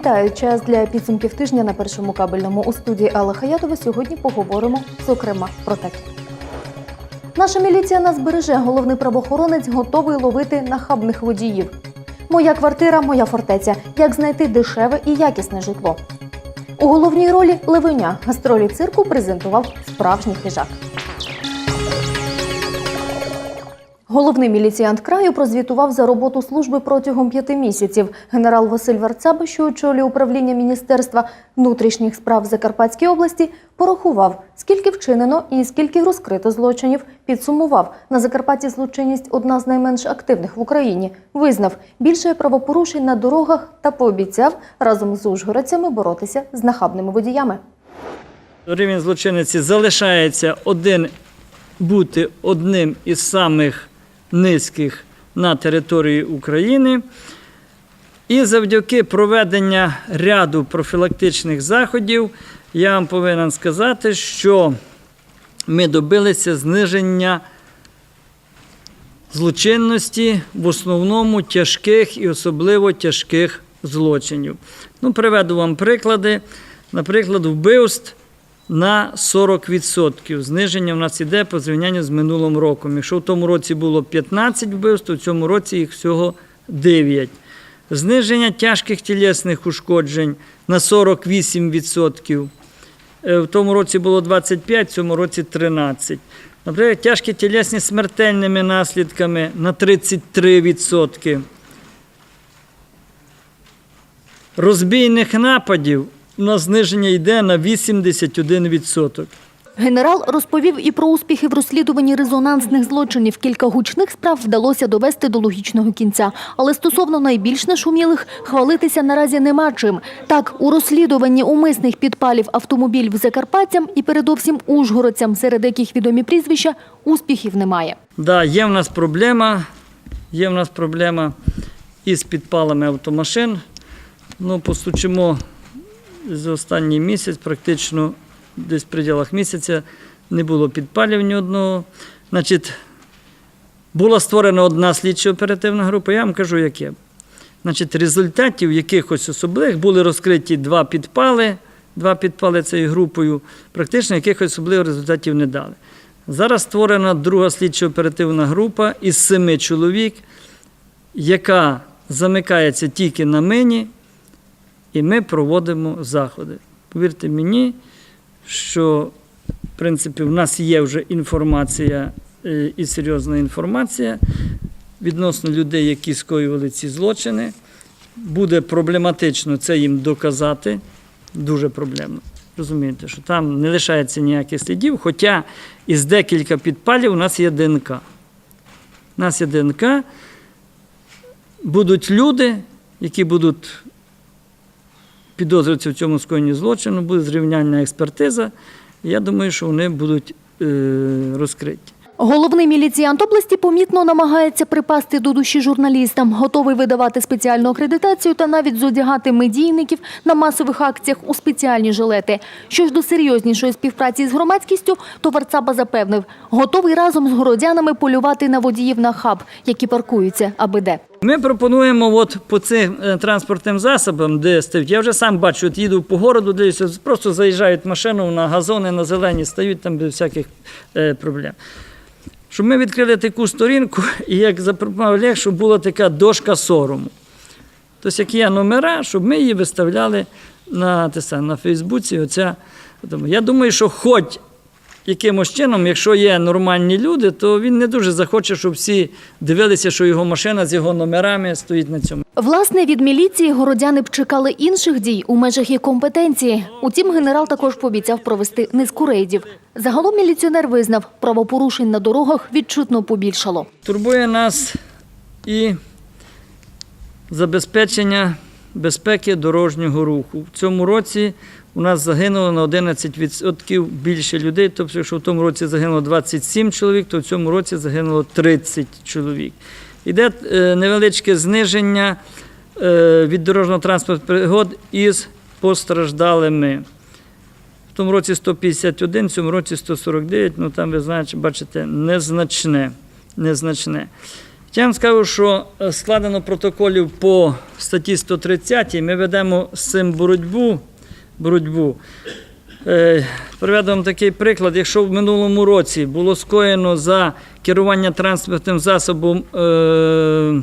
Вітаю! Час для підсумків тижня на першому кабельному у студії Алла Хаятова. Сьогодні поговоримо зокрема про таке. Наша міліція нас береже. Головний правоохоронець готовий ловити нахабних водіїв. Моя квартира, моя фортеця. Як знайти дешеве і якісне житло. У головній ролі Левеня гастролі цирку презентував справжній хижак. Головний міліціянт краю прозвітував за роботу служби протягом п'яти місяців. Генерал Василь Варцаба, що очолює управління Міністерства внутрішніх справ Закарпатській області, порахував, скільки вчинено і скільки розкрито злочинів. Підсумував на Закарпатті злочинність одна з найменш активних в Україні. Визнав більше правопорушень на дорогах та пообіцяв разом з ужгородцями боротися з нахабними водіями. Рівень злочинниці залишається один бути одним із самих низьких на території України. І завдяки проведення ряду профілактичних заходів я вам повинен сказати, що ми добилися зниження злочинності в основному тяжких і особливо тяжких злочинів. Ну, приведу вам приклади. Наприклад, вбивств на 40%. Зниження в нас іде по зрівнянню з минулим роком. Якщо в тому році було 15 вбивств, то в цьому році їх всього 9. Зниження тяжких тілесних ушкоджень на 48%. Е, В тому році було 25, в цьому році 13. Наприклад, тяжкі тілесні смертельними наслідками на 33%. Розбійних нападів на зниження йде на 81%. Генерал розповів і про успіхи в розслідуванні резонансних злочинів. Кілька гучних справ вдалося довести до логічного кінця. Але стосовно найбільш нашумілих хвалитися наразі нема чим. Так, у розслідуванні умисних підпалів автомобілів закарпатцям і передовсім ужгородцям, серед яких відомі прізвища, успіхів немає. Да, є в нас проблема. Є в нас проблема із підпалами автомашин. Ну, постучимо за останній місяць, практично десь в пределах місяця не було підпалів ні одного. Значить, була створена одна слідчо оперативна група, я вам кажу, яке. Значить, результатів якихось особливих були розкриті два підпали, два підпали цією групою, практично якихось особливих результатів не дали. Зараз створена друга слідчо-оперативна група із семи чоловік, яка замикається тільки на мені, і ми проводимо заходи. Повірте мені, що в принципі в нас є вже інформація е, і серйозна інформація відносно людей, які скоювали ці злочини. Буде проблематично це їм доказати. Дуже проблемно. Розумієте, що там не лишається ніяких слідів, хоча із декілька підпалів у нас є ДНК. У нас є ДНК. Будуть люди, які будуть підозрюватися в цьому скоєнні злочину, буде зрівняльна експертиза. Я думаю, що вони будуть е, розкриті. Головний міліціянт області помітно намагається припасти до душі журналістам, готовий видавати спеціальну акредитацію та навіть зодягати медійників на масових акціях у спеціальні жилети. Що ж до серйознішої співпраці з громадськістю, то Варцаба запевнив, готовий разом з городянами полювати на водіїв на хаб, які паркуються аби де. Ми пропонуємо от по цим е, транспортним засобам, де стають. Я вже сам бачу, от їду по городу, дивлюся, просто заїжджають машину на газони, на зелені, стають там без всяких е, проблем. Щоб ми відкрили таку сторінку, і як запропонував Олег, щоб була така дошка сорому. Тобто, як є номера, щоб ми її виставляли на, те саме, на Фейсбуці. Оця, я думаю, що хоч якимось чином, якщо є нормальні люди, то він не дуже захоче, щоб всі дивилися, що його машина з його номерами стоїть на цьому. Власне, від міліції городяни б чекали інших дій у межах їх компетенції. Утім, генерал також пообіцяв провести низку рейдів. Загалом міліціонер визнав, правопорушень на дорогах відчутно побільшало. Турбує нас і забезпечення безпеки дорожнього руху. В цьому році у нас загинуло на 11% більше людей. Тобто, якщо в тому році загинуло 27 чоловік, то в цьому році загинуло 30 чоловік. Іде е, невеличке зниження е, від дорожнього транспорту пригод із постраждалими. В тому році 151, в цьому році 149, ну там ви знаєте, бачите, незначне. незначне. Я вам скажу, що е, складено протоколів по статті 130, ми ведемо з цим боротьбу. Боротьбу. Е, Приведу вам такий приклад. Якщо в минулому році було скоєно за керування транспортним засобом е,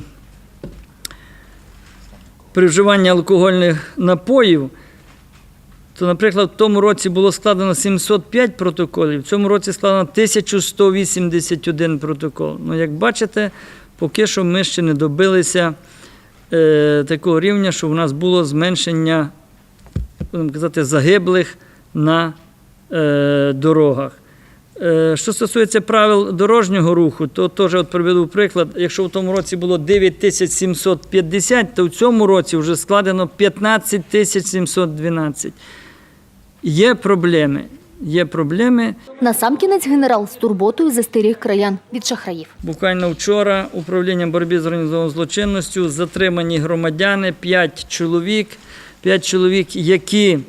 при вживанні алкогольних напоїв, то, наприклад, в тому році було складено 705 протоколів, в цьому році складено 1181 протокол. Ну, як бачите, поки що ми ще не добилися е, такого рівня, що в нас було зменшення будемо казати, загиблих на е, дорогах. Е, Що стосується правил дорожнього руху, то теж от приведу приклад. Якщо в тому році було 9750, то в цьому році вже складено 15712. Є проблеми. Є проблеми. Насамкінець генерал з турботою застеріг краян від шахраїв. Буквально вчора управління боротьби з організованою злочинністю затримані громадяни, 5 чоловік, 5 чоловік, які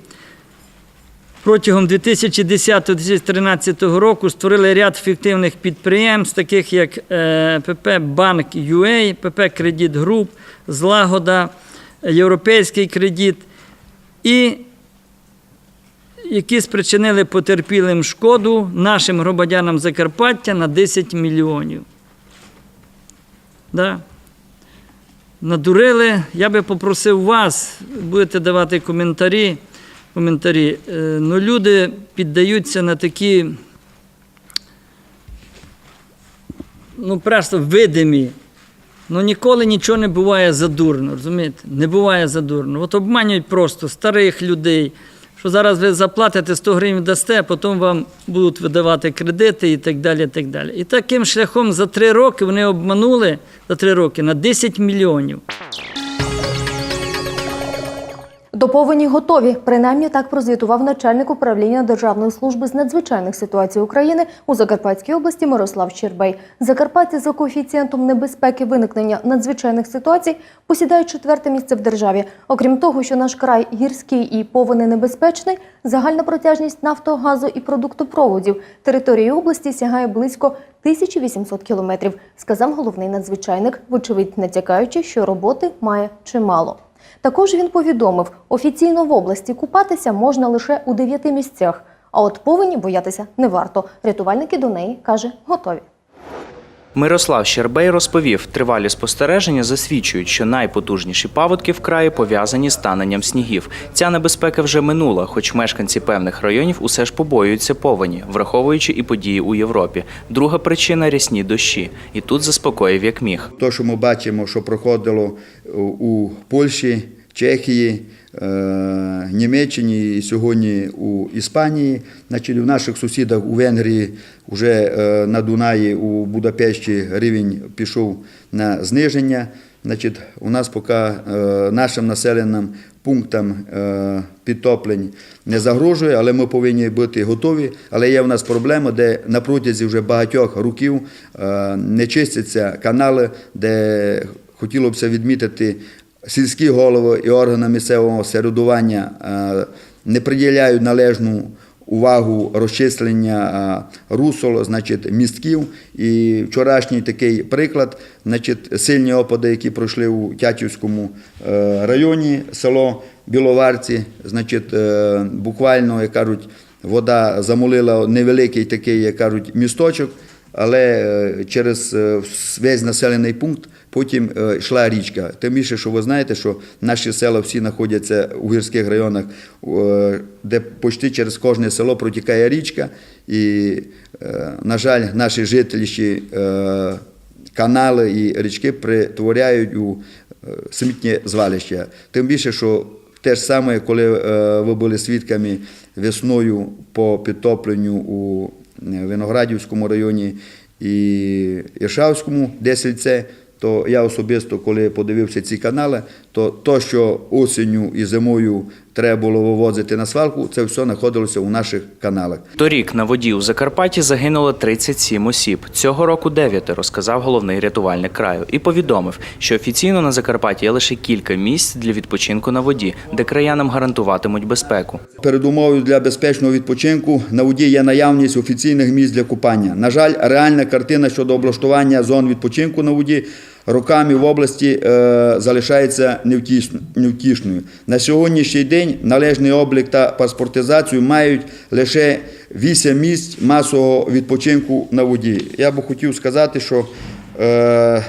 протягом 2010-2013 року створили ряд фіктивних підприємств, таких як е, ПП Банк UA, ПП Кредит Груп, Злагода, Європейський кредит і які спричинили потерпілим шкоду нашим громадянам Закарпаття на 10 мільйонів. Да. Надурили. Я би попросив вас, будете давати коментарі. коментарі. Е, Ну, люди піддаються на такі, ну, просто видимі. Ну, ніколи нічого не буває задурно, розумієте? Не буває задурно. От обманюють просто старих людей, що зараз ви заплатите 100 гривень дасте, а потім вам будуть видавати кредити і так далі. І так далі. І таким шляхом за три роки вони обманули за три роки на 10 мільйонів. До повені готові. Принаймні так прозвітував начальник управління Державної служби з надзвичайних ситуацій України у Закарпатській області Мирослав Щербей. Закарпаття за коефіцієнтом небезпеки виникнення надзвичайних ситуацій посідає четверте місце в державі. Окрім того, що наш край гірський і повені небезпечний, загальна протяжність нафтогазу і продуктопроводів території області сягає близько 1800 кілометрів, сказав головний надзвичайник, вочевидь натякаючи, що роботи має чимало. Також він повідомив, офіційно в області купатися можна лише у дев'яти місцях, а от повені боятися не варто. Рятувальники до неї, каже, готові. Мирослав Щербей розповів, тривалі спостереження засвідчують, що найпотужніші паводки в краї пов'язані з таненням снігів. Ця небезпека вже минула, хоч мешканці певних районів усе ж побоюються повені, враховуючи і події у Європі. Друга причина рясні дощі. І тут заспокоїв як міг. То, що ми бачимо, що проходило у Польщі, Чехії, Німеччині і сьогодні у Іспанії, значить, у наших сусідах у Венгрії вже е, на Дунаї у Будапешті рівень пішов на зниження. Значить, у нас поки е, нашим населеним пунктам е, підтоплень не загрожує, але ми повинні бути готові. Але є в нас проблема, де на протязі вже багатьох років е, не чистяться канали, де хотілося б відмітити сільські голови і органи місцевого середування е, не приділяють належну увагу розчислення е, русол, значить, містків. І вчорашній такий приклад, значить, сильні опади, які пройшли у Тячівському е, районі, село Біловарці, значить, буквально, як кажуть, вода замолила невеликий такий, як кажуть, місточок, але е, через е, весь населений пункт потім е, йшла річка. Тим більше, що ви знаєте, що наші села всі знаходяться у гірських районах, де почти через кожне село протікає річка. І, на жаль, наші жителі канали і річки притворяють у смітні звалища. Тим більше, що те ж саме, коли ви були свідками весною по підтопленню у Виноградівському районі і Іршавському, де сільце, то я особисто, коли подивився ці канали, то то, що осінню і зимою треба було вивозити на свалку, це все знаходилося у наших каналах. Торік на воді у Закарпатті загинуло 37 осіб. Цього року дев'яти, розказав головний рятувальник краю, і повідомив, що офіційно на Закарпатті є лише кілька місць для відпочинку на воді, де краянам гарантуватимуть безпеку. Передумовою для безпечного відпочинку на воді є наявність офіційних місць для купання. На жаль, реальна картина щодо облаштування зон відпочинку на воді роками в області е, залишається невтішною. На сьогоднішній день належний облік та паспортизацію мають лише 8 місць масового відпочинку на воді. Я би хотів сказати, що е,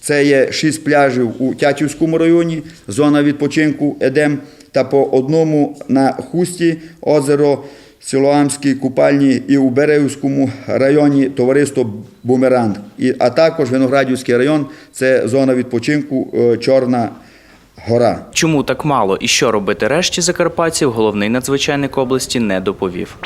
це є шість пляжів у Тячівському районі, зона відпочинку Едем, та по одному на Хусті, озеро Силоамській купальні і у Берегівському районі товариство Бумеранг. І, а також Виноградівський район це зона відпочинку е, Чорна гора. Чому так мало і що робити решті закарпатців, головний надзвичайник області не доповів.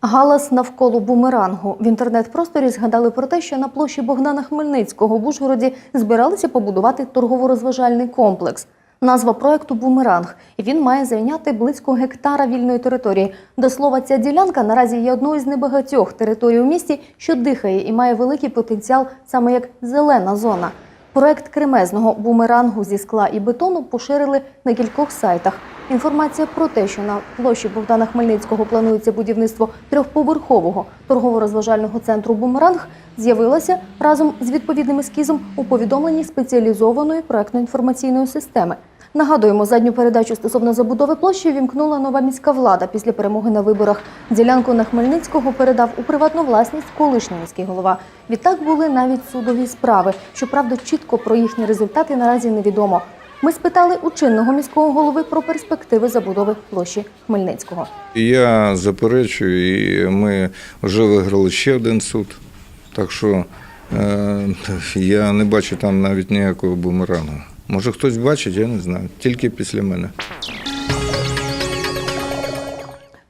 Галас навколо бумерангу. В інтернет-просторі згадали про те, що на площі Богдана Хмельницького в Ужгороді збиралися побудувати торгово-розважальний комплекс. Назва проекту Бумеранг, він має зайняти близько гектара вільної території. До слова, ця ділянка наразі є одною з небагатьох територій у місті, що дихає і має великий потенціал саме як зелена зона. Проект кремезного бумерангу зі скла і бетону поширили на кількох сайтах. Інформація про те, що на площі Богдана Хмельницького планується будівництво трьохповерхового торгово-розважального центру Бумеранг, з'явилася разом з відповідним ескізом у повідомленні спеціалізованої проектно-інформаційної системи. Нагадуємо, задню передачу стосовно забудови площі вімкнула нова міська влада після перемоги на виборах. Ділянку на Хмельницького передав у приватну власність колишній міський голова. Відтак були навіть судові справи. Щоправда, чітко про їхні результати наразі невідомо. Ми спитали у чинного міського голови про перспективи забудови площі Хмельницького. Я заперечую, і ми вже виграли ще один суд. Так що е, я не бачу там навіть ніякого бумерангу. Може хтось бачить, я не знаю. Тільки після мене.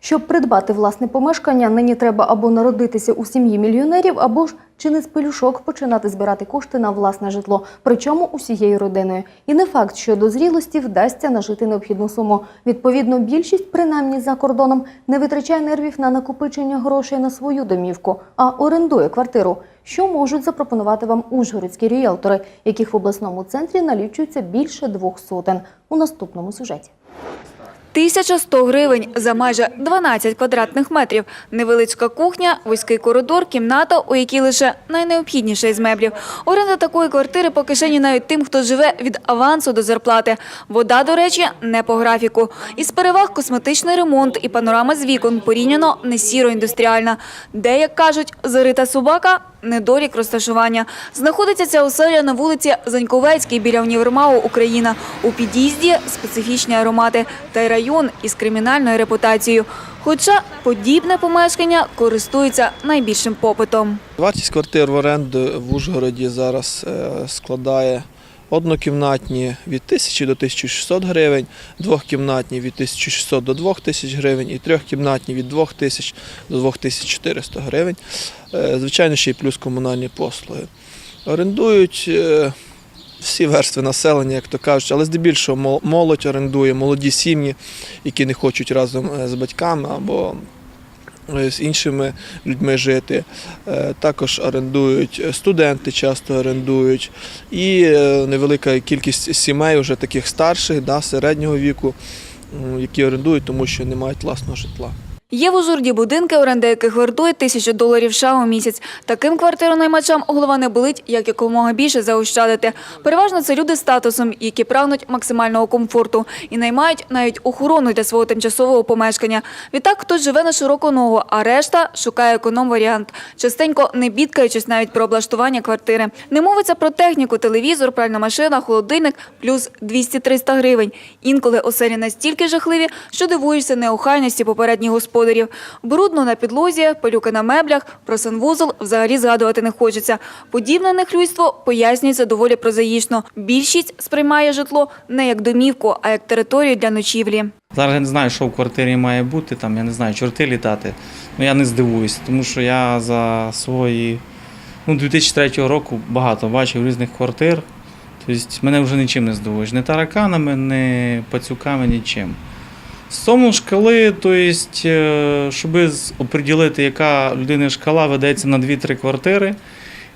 Щоб придбати власне помешкання, нині треба або народитися у сім'ї мільйонерів, або ж чи не з пелюшок починати збирати кошти на власне житло, причому усією родиною. І не факт, що до зрілості вдасться нажити необхідну суму. Відповідно, більшість, принаймні за кордоном, не витрачає нервів на накопичення грошей на свою домівку, а орендує квартиру. Що можуть запропонувати вам ужгородські ріелтори, яких в обласному центрі налічується більше двох сотень у наступному сюжеті. 1100 гривень за майже 12 квадратних метрів. Невеличка кухня, вузький коридор, кімната, у якій лише найнеобхідніше із меблів. Оренда такої квартири по кишені навіть тим, хто живе від авансу до зарплати. Вода, до речі, не по графіку. Із переваг косметичний ремонт і панорама з вікон порівняно не сіро-індустріальна. Де, як кажуть, зарита собака – недолік розташування. Знаходиться ця оселя на вулиці Заньковецькій біля універмагу Україна. У під'їзді специфічні аромати та район із кримінальною репутацією. Хоча подібне помешкання користується найбільшим попитом. Вартість квартир в оренду в Ужгороді зараз е, складає однокімнатні від 1000 до 1600 гривень, двохкімнатні від 1600 до 2000 гривень і трьохкімнатні від 2000 до 2400 гривень. Е, Звичайно, ще й плюс комунальні послуги. Орендують е, всі верстви населення, як то кажуть, але здебільшого молодь орендує, молоді сім'ї, які не хочуть разом е, з батьками або з іншими людьми жити. Е, Також орендують е, студенти, часто орендують, і е, невелика кількість сімей, вже таких старших, да, середнього віку, які орендують, тому що не мають власного житла. Є в Ужурді будинки, оренда яких вартує тисячу доларів США у місяць. Таким квартиронаймачам голова не болить, як якомога більше заощадити. Переважно це люди з статусом, які прагнуть максимального комфорту і наймають навіть охорону для свого тимчасового помешкання. Відтак хтось живе на широку ногу, а решта шукає економ-варіант, частенько не бідкаючись навіть про облаштування квартири. Не мовиться про техніку, телевізор, пральна машина, холодильник плюс 200-300 гривень. Інколи оселі настільки жахливі, що дивуєшся неохайності попередніх господарів. Брудно на підлозі, пилюки на меблях, про санвузол взагалі згадувати не хочеться. Подібне нехлюйство пояснюється доволі прозаїчно. Більшість сприймає житло не як домівку, а як територію для ночівлі. Зараз я не знаю, що в квартирі має бути, там, я не знаю, чорти літати. Ну я не здивуюся, тому що я за свої ну, 2003 року багато бачив різних квартир. Тобто мене вже нічим не здивуєш. Не тараканами, не пацюками, нічим. Тому шкали, тобто, щоб оприділити, яка людини шкала, ведеться на 2-3 квартири,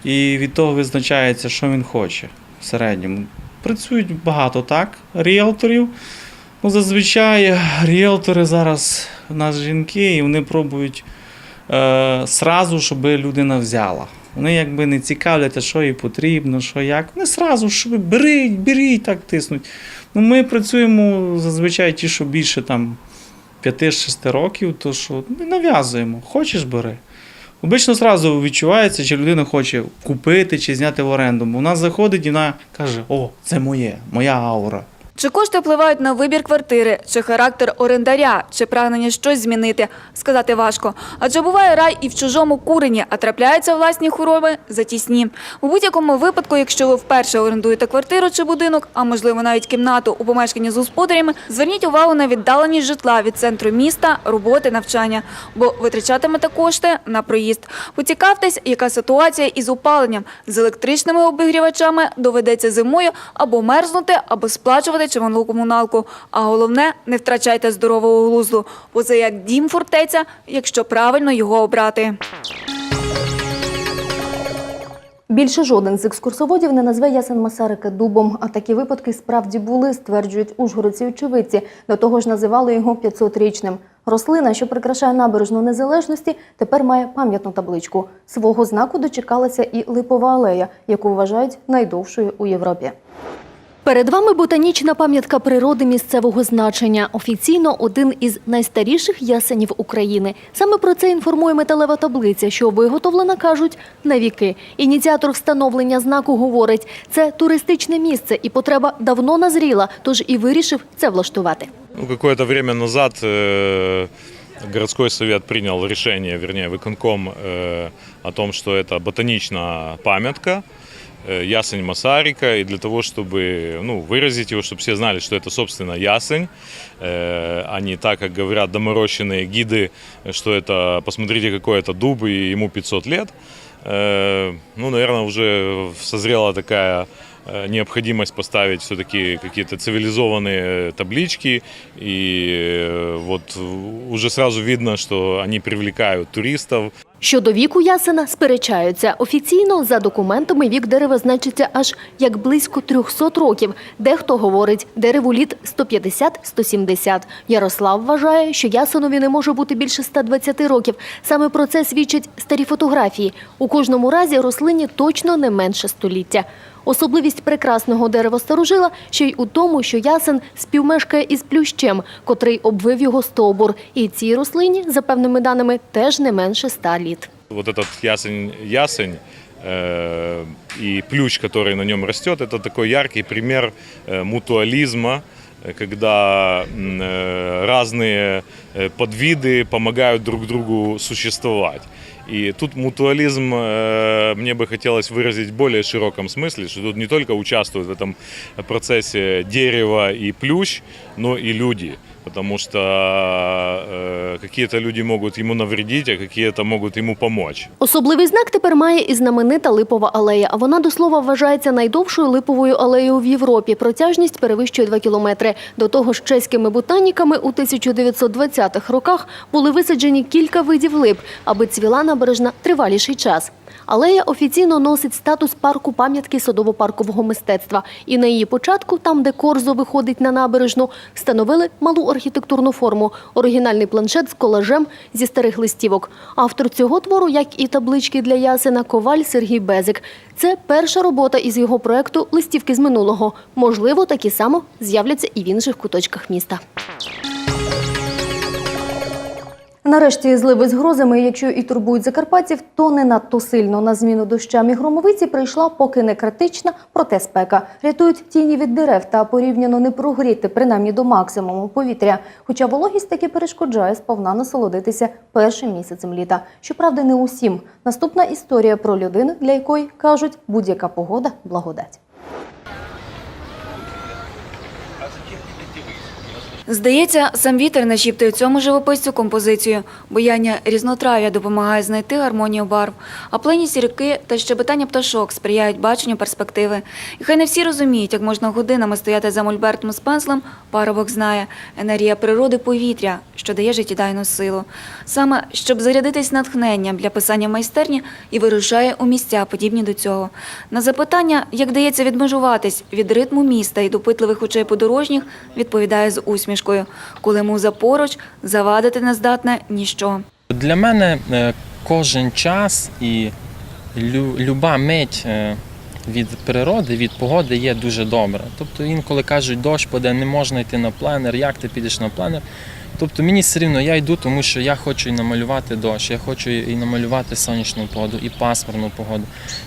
і від того визначається, що він хоче в середньому. Працюють багато так, ріелторів. Ну, зазвичай ріелтори зараз у нас жінки, і вони пробують е, сразу, щоб людина взяла. Вони якби не цікавляться, що їй потрібно, що як. Вони сразу, щоб беріть, беріть, так тиснуть. Ну, ми працюємо зазвичай ті, що більше там 5-6 років, то що не нав'язуємо. Хочеш бери. Обично зразу відчувається, чи людина хоче купити чи зняти в оренду. Вона заходить і вона каже: О, це моє, моя аура. Чи кошти впливають на вибір квартири, чи характер орендаря, чи прагнення щось змінити, сказати важко. Адже буває рай і в чужому курені, а трапляються власні хвороби затісні. У будь-якому випадку, якщо ви вперше орендуєте квартиру чи будинок, а можливо навіть кімнату у помешканні з господарями, зверніть увагу на віддаленість житла від центру міста, роботи, навчання, бо витрачатимете кошти на проїзд. Поцікавтесь, яка ситуація із опаленням з електричними обігрівачами доведеться зимою або мерзнути, або сплачувати чималу комуналку. А головне, не втрачайте здорового глузду, бо це як дім фортеця, якщо правильно його обрати. Більше жоден з екскурсоводів не назве Ясен Масарика дубом, а такі випадки справді були, стверджують ужгородці очевидці. До того ж називали його 500-річним. Рослина, що прикрашає набережну незалежності, тепер має пам'ятну табличку. Свого знаку дочекалася і липова алея, яку вважають найдовшою у Європі. Перед вами ботанічна пам'ятка природи місцевого значення. Офіційно один із найстаріших ясенів України. Саме про це інформує металева таблиця, що виготовлена, кажуть, на віки. Ініціатор встановлення знаку говорить, це туристичне місце і потреба давно назріла, тож і вирішив це влаштувати. Ну, какое-то время назад э, городской совет принял решение, вернее, выконком э, о том, что это ботаничная памятка, э, ясень Масарика, и для того, чтобы ну, выразить его, чтобы все знали, что это, собственно, ясень, э, а не так, как говорят доморощенные гиды, что это, посмотрите, какой это дуб, и ему 500 лет. Э, ну, наверное, уже созрела такая э, необходимость поставить все-таки какие-то цивилизованные таблички, и э, вот уже сразу видно, что они привлекают туристов. Щодо віку ясена сперечаються. Офіційно за документами вік дерева значиться аж як близько 300 років. Дехто говорить, дереву літ 150-170. Ярослав вважає, що ясенові не може бути більше 120 років. Саме про це свідчать старі фотографії. У кожному разі рослині точно не менше століття. Особливість прекрасного дерева старожила ще й у тому, що ясен співмешкає із плющем, котрий обвив його стовбур. І цій рослині, за певними даними, теж не менше ста літ. Вот этот ясень, ясень э, и плющ, который на нем растет, это такой яркий пример э, мутуализма, э, когда м, э, разные э, подвиды помогают друг другу существовать. И тут мутуализм э, мне бы хотелось выразить в более широком смысле, что тут не только участвуют в этом процессе дерево и плющ, но и люди. Потому что э, какие-то люди могут ему навредить, а какие-то могут ему помочь. Особливий знак тепер має і знаменита липова алея. Вона до слова вважається найдовшою липовою алеєю в Європі. Протяжність перевищує 2 кілометри. До того ж, чеськими ботаніками у 1920-х роках були висаджені кілька видів лип, аби цвіла набережна триваліший час. Алея офіційно носить статус парку пам'ятки садово-паркового мистецтва. І на її початку, там, де Корзо виходить на набережну, встановили малу архітектурну форму – оригінальний планшет з колажем зі старих листівок. Автор цього твору, як і таблички для ясена, коваль Сергій Безик. Це перша робота із його проекту «Листівки з минулого». Можливо, такі само з'являться і в інших куточках міста. Нарешті зливи з грозами, якщо і турбують закарпатців, то не надто сильно. На зміну дощам і громовиці прийшла поки не критична, проте спека. Рятують тіні від дерев та порівняно не прогріти, принаймні до максимуму повітря. Хоча вологість таки перешкоджає сповна насолодитися першим місяцем літа. Щоправда, не усім. Наступна історія про людину, для якої кажуть, будь-яка погода благодать. Здається, сам вітер нашіптує цьому живописцю композицію. Бояння різнотрав'я допомагає знайти гармонію барв, а плинність ріки та щебетання пташок сприяють баченню перспективи. І хай не всі розуміють, як можна годинами стояти за мольбертом з пензлем, парубок знає – енергія природи повітря, що дає життєдайну силу. Саме, щоб зарядитись натхненням для писання майстерні, і вирушає у місця, подібні до цього. На запитання, як дається відмежуватись від ритму міста і допитливих очей подорожніх, відповідає з усмішкою. Коли муза поруч, завадити не здатне ніщо. Для мене е, кожен час і люба мить е, від природи, від погоди є дуже добра. Тобто інколи кажуть, дощ паде, не можна йти на пленер, як ти підеш на пленер. Тобто мені все рівно я йду, тому що я хочу і намалювати дощ, я хочу і намалювати сонячну погоду, і пасмурну погоду.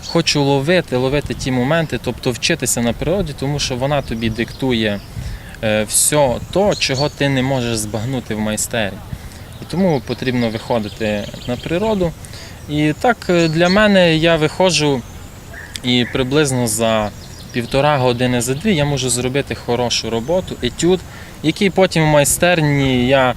Хочу ловити, ловити ті моменти, тобто вчитися на природі, тому що вона тобі диктує все то, чого ти не можеш збагнути в майстері. І тому потрібно виходити на природу. І так е, для мене я виходжу і приблизно за півтора години за дві я можу зробити хорошу роботу, етюд, який потім в майстерні я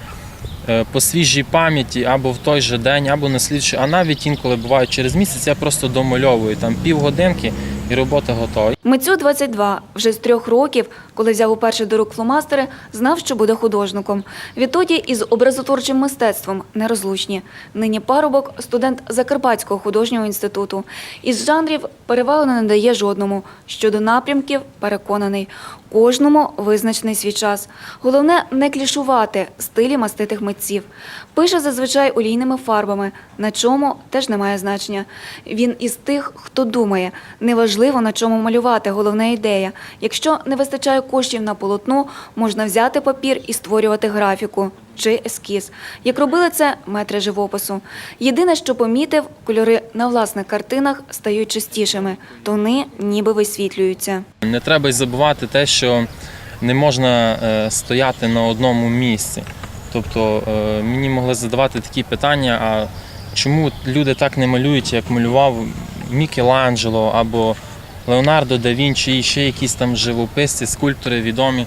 е, по свіжій пам'яті або в той же день, або на слідчий, а навіть інколи буває через місяць, я просто домальовую там півгодинки і робота готова. Митцю 22. Вже з трьох років, коли взяв уперше до рук фломастери, знав, що буде художником. Відтоді із образотворчим мистецтвом нерозлучні. Нині парубок – студент Закарпатського художнього інституту. Із жанрів перевагу не надає жодному. Щодо напрямків – переконаний. Кожному визначений свій час. Головне – не клішувати стилі маститих митців. Пише зазвичай олійними фарбами, на чому теж немає значення. Він із тих, хто думає. Неважливо, на чому малювати, головна ідея. Якщо не вистачає коштів на полотно, можна взяти папір і створювати графіку чи ескіз. Як робили це метри живопису. Єдине, що помітив, кольори на власних картинах стають чистішими, тони ніби висвітлюються. Не треба й забувати те, що не можна е, стояти на одному місці. Тобто е, мені могли задавати такі питання, а чому люди так не малюють, як малював Мікеланджело або Леонардо да Вінчі, і ще якісь там живописці, скульптори відомі.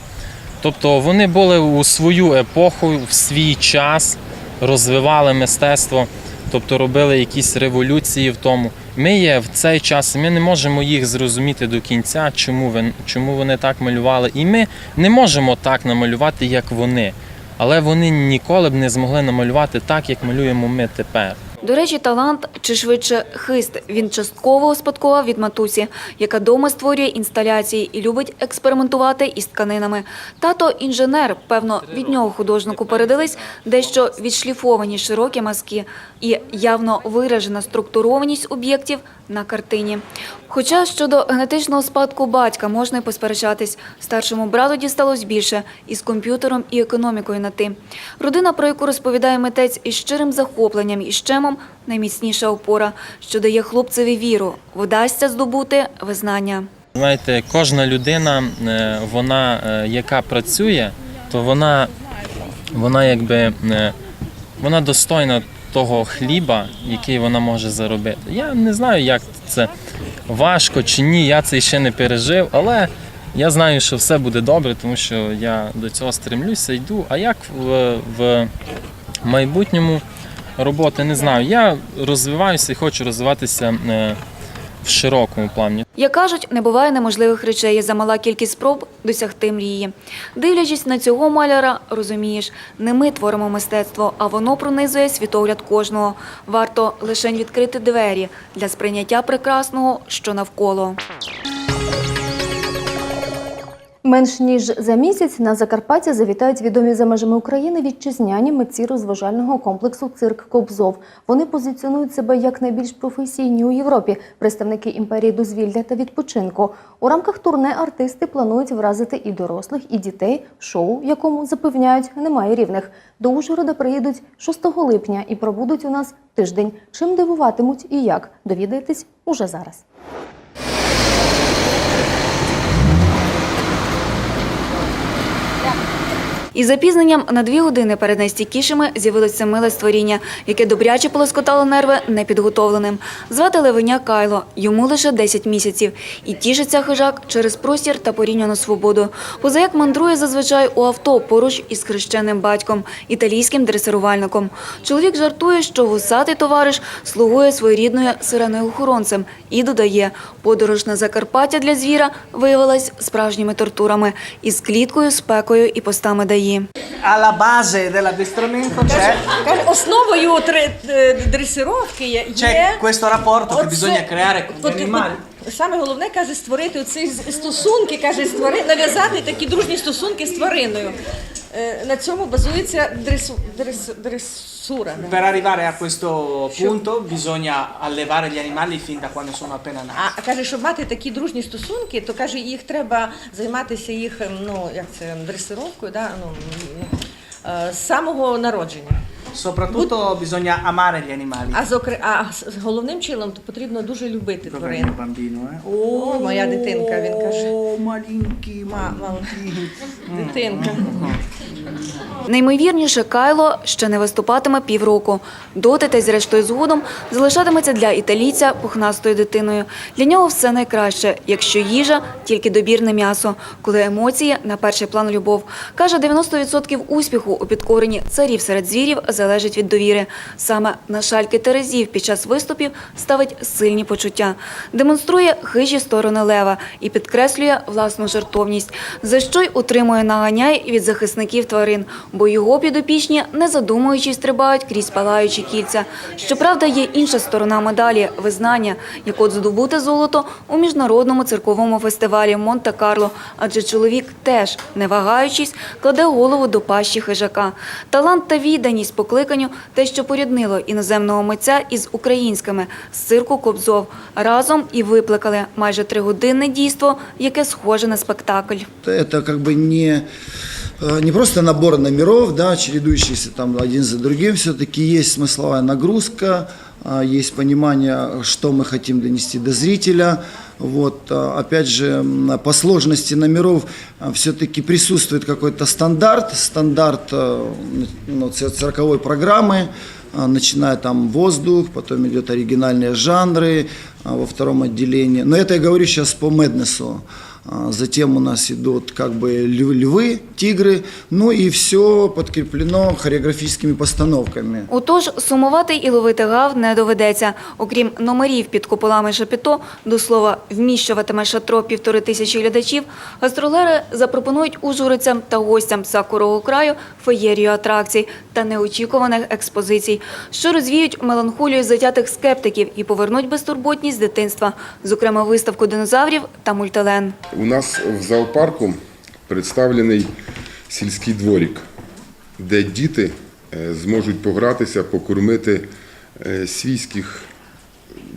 Тобто вони були у свою епоху, в свій час, розвивали мистецтво, тобто робили якісь революції в тому. Ми є в цей час, ми не можемо їх зрозуміти до кінця, чому, ви, чому вони так малювали. І ми не можемо так намалювати, як вони. Але вони ніколи б не змогли намалювати так, як малюємо ми тепер. До речі, талант чи швидше хист він частково успадкував від матусі, яка дома створює інсталяції і любить експериментувати із тканинами. Тато інженер, певно, від нього художнику передались дещо відшліфовані широкі мазки і явно виражена структурованість об'єктів на картині. Хоча щодо генетичного спадку батька можна й посперечатись. Старшому брату дісталось більше із комп'ютером і економікою на ти. Родина, про яку розповідає митець із щирим захопленням і щемом, найміцніша опора, що дає хлопцеві віру, вдасться здобути визнання. Знаєте, кожна людина, е, вона, е, яка працює, то вона, вона якби е, вона достойна того хліба, який вона може заробити. Я не знаю, як це важко чи ні, я це ще не пережив, але я знаю, що все буде добре, тому що я до цього стремлюся, йду. А як в, в майбутньому роботи не знаю. Я розвиваюся і хочу розвиватися е, в широкому плані. Як кажуть, не буває неможливих речей, замала кількість спроб досягти мрії. Дивлячись на цього маляра, розумієш, не ми творимо мистецтво, а воно пронизує світогляд кожного. Варто лише відкрити двері для сприйняття прекрасного, що навколо. Менш ніж за місяць на Закарпаття завітають відомі за межами України вітчизняні митці розважального комплексу Цирк Кобзов. Вони позиціонують себе як найбільш професійні у Європі, представники імперії дозвілля та відпочинку. У рамках турне артисти планують вразити і дорослих, і дітей. Шоу, якому запевняють, немає рівних. До Ужгорода приїдуть 6 липня і пробудуть у нас тиждень. Чим дивуватимуть і як довідаєтесь уже зараз. Із запізненням на дві години перед найстійкішими з'явилося миле створіння, яке добряче полоскотало нерви непідготовленим. Звати Левеня Кайло, йому лише 10 місяців. І тішиться хижак через простір та порівняну свободу. Позаяк мандрує зазвичай у авто поруч із хрещеним батьком, італійським дресирувальником. Чоловік жартує, що вусатий товариш слугує своєрідною сиреною охоронцем і додає, подорож на Закарпаття для звіра виявилась справжніми тортурами із кліткою, спекою і постами даї. alla base dell'addestramento c'è, Каже, основою тре- е, дресировки є, c'è questo rapporto che оце- bisogna creare con gli animali. от Саме головне каже створити ці стосунки, каже, створи нав'язати такі дружні стосунки з твариною. Е, На цьому базується дресу, дрес, дресура. Per arrivare a questo punto bisogna allevare gli animali fin da quando sono appena nati. А каже, щоб мати такі дружні стосунки, то каже, їх треба займатися їх, ем, ну як це дресировкою, да? ну, е, з самого народження. Soprattutto bisogna amare gli animali. А, зокре... а з головним чином то потрібно дуже любити Dov'è тварин. bambino, eh? О, моя дитинка, він каже. Oh, malinchi, Ма- malinchi. Дитинка. Наймовірніше, Кайло ще не виступатиме півроку. Доти та й зрештою згодом залишатиметься для італійця пухнастою дитиною. Для нього все найкраще, якщо їжа тільки добірне м'ясо, коли емоції на перший план любов. Каже, 90% успіху у підкоренні царів серед звірів залежить від довіри. Саме на шальки терезів під час виступів ставить сильні почуття, демонструє хижі сторони лева і підкреслює власну жертовність, за що й отримує наганяй від захисників тварин, бо його підопічні, не задумуючись, стрибають крізь палаючі кільця. Щоправда, є інша сторона медалі визнання, як от здобути золото у міжнародному цирковому фестивалі Монте-Карло, адже чоловік теж, не вагаючись, кладе голову до пащі хижака. Талант та відданість покликанню те, що поріднило іноземного митця із українськими з цирку Кобзов. Разом і виплакали майже тригодинне дійство, яке схоже на спектакль. Это как бы не, э, не просто набор номеров, да, чередующиеся там один за другим, все-таки есть смысловая нагрузка, а, есть понимание, что мы хотим донести до зрителя. Вот, а, опять же, по сложности номеров все-таки присутствует какой-то стандарт, стандарт ну, цир- цирковой программы, а, начиная там воздух, потом идет оригинальные жанры а, во втором отделении. Но это я говорю сейчас по Меднесу. А, Затем у нас идут как бы львы, львы, тигры, ну и все подкреплено хореографическими постановками. Отож, сумувати і ловити гав не доведеться. Окрім номерів під куполами Шапіто, до слова, вміщуватиме шатро півтори тисячі глядачів, гастролери запропонують ужгородцям та гостям Сакурого краю феєрію атракцій та неочікуваних експозицій, що розвіють меланхолію затятих скептиків і повернуть безтурботність дитинства, зокрема виставку динозаврів та мультилен. У нас в зоопарку представлений сільський дворик, де діти е, зможуть погратися, покормити е, свійських,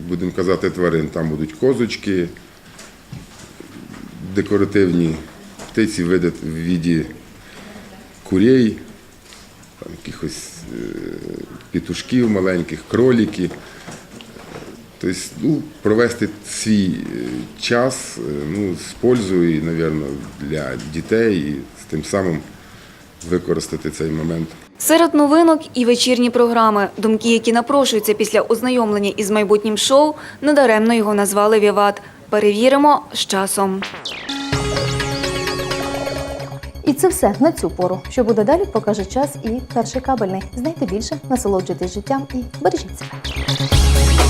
будемо казати, тварин. Там будуть козочки, декоративні птиці в віді курей, там якихось е, петушків маленьких, кроліки. Тобто, ну, провести свій е, час е, ну, з пользою, мабуть, для дітей і з тим самим використати цей момент. Серед новинок і вечірні програми. Думки, які напрошуються після ознайомлення із майбутнім шоу, недаремно його назвали «Віват». Перевіримо з часом. І це все на цю пору. Що буде далі, покаже час і перший кабельний. Знайте більше, насолоджуйтесь життям і бережіть себе.